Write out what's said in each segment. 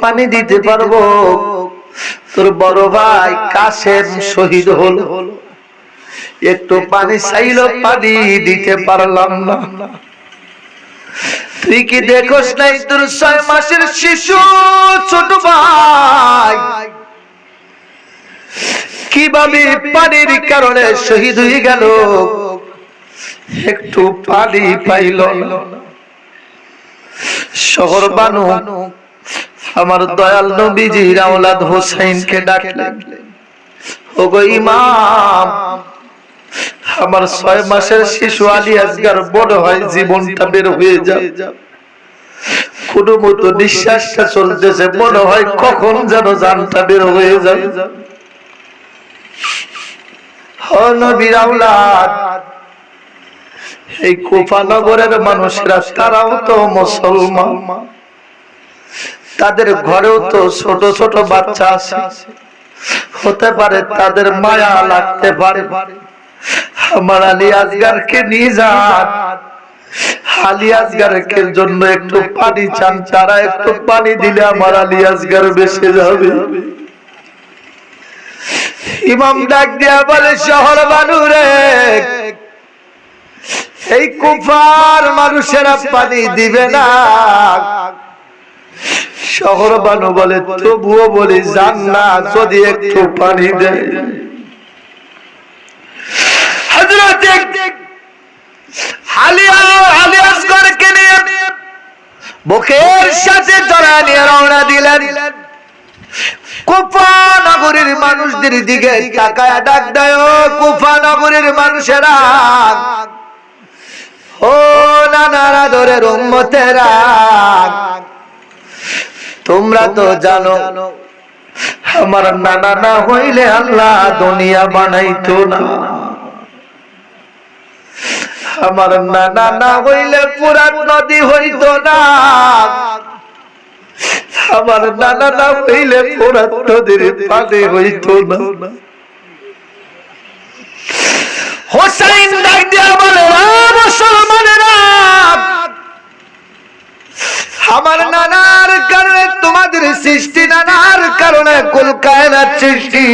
পানি দিতে পারব। তোর বড় ভাই কাশেম শহীদ হলো। একটু পানি চাইল পানি দিতে পারলাম না। তুই কি দেখোস নাই তোর ছয় মাসের শিশু, ছোট ভাই? কীভাবে পানির কারণে শহীদ হয়ে গেল? একটু পানি পাইল। শহর বানু আমার দয়াল নবীজি রাওলাদ হোসেনকে ডাকলেন। ওগো ইমাম আমার ছয় মাসের শিশু আলী আজগার বড় হয় জীবনটা বের হয়ে কোন মতো নিঃশ্বাসটা চলতেছে মনে হয় কখন যেন জানটা বের হয়ে যাবে। আওলাদ। এই মানুষেরা তারাও তো মুসলমান। তাদের ঘরেও তো ছোট ছোট বাচ্চা আছে। হতে পারে তাদের মায়া লাগতে পারে। আমার আলী আজগারকে নিয়ে যান। আলী জন্য একটু পানি চান। তারা একটু পানি দিলে আমার আলী আজগার বেসে যাবে। ইমাম ডাক দিয়া বলে শহর বানুরে এই কুফার মানুষেরা পানি দিবে না। শহর বানু বলে, তবুও বলি যান না যদি একটু পানি দেয়। সাথে জড়া নিয়ে রওনা দিলেন। কুফা নগরীর মানুষদের দিকে তাকায় ডাক দেয় কুফা নগরীর মানুষেরা, ও নানারা ধরের উম্মতেরা তোমরা তো জানো আমার নানা না হইলে আল্লাহ দুনিয়া বানাইতো না। আমার নানা না হইলে পুরান নদী হইতো না। আমার নানা না হইলে পুরান নদীর পানি হইতো না। হোসাইন ডাক দিয়া বলে কুল কায়নাত সৃষ্টি।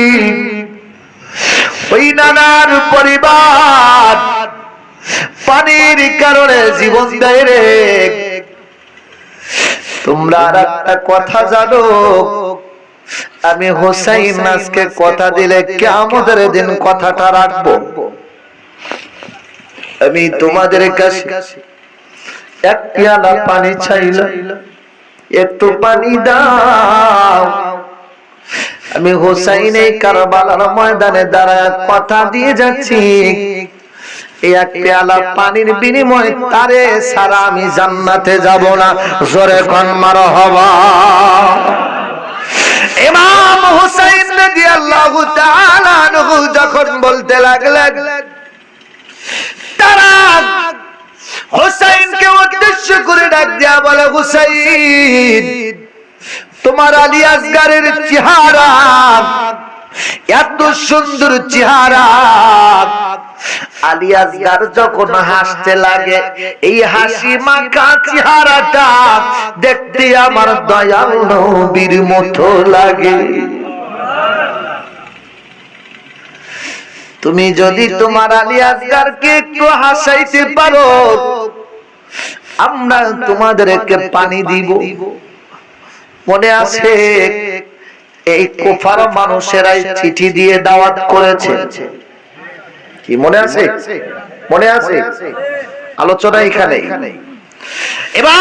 ওই নানার পরিবার পানির কারণে জীবন দেয় রে। তোমরা আর একটা কথা জানো, আমি হোসাইন আজকে কথা দিলে কেমন দিন কথাটা রাখব। আমি তোমাদের কাছে এক পেয়ালা পানি চাইলাম, একটু পানি দাও। আমি হোসাইন এই কারবালার ময়দানে দাঁড়ায় কথা দিয়ে যাচ্ছি। এক পেয়ালা পানির বিনিময়ে তারে সারা আমি জান্নাতে যাব না। জোরে কন মার হবা। ইমাম হুসাইন রাদিয়াল্লাহু তাআলা আনহু যখন বলতে লাগলেন তারা হুসাইনকে উদ্দেশ্য করে ডাক দেয়া বলে হুসাইন তোমার আলী আসগারের চেহারা, এত সুন্দর চেহারা। আলী আসগার যখন হাসতে লাগে, এই হাসি মাখা চেহারাটা দেখতে আমার দয়াল নবীর মতো লাগে। তুমি যদি তোমার আলী আসগারকে একটু হাসাইতে পারো, আমরা তোমাদেরকে পানি দিব। মনে আছে? এই কুফার মানুষেরাই চিঠি দিয়ে দাওয়াত করেছে। কি মনে আছে? মনে আছে? আলোচনা এখানে এবার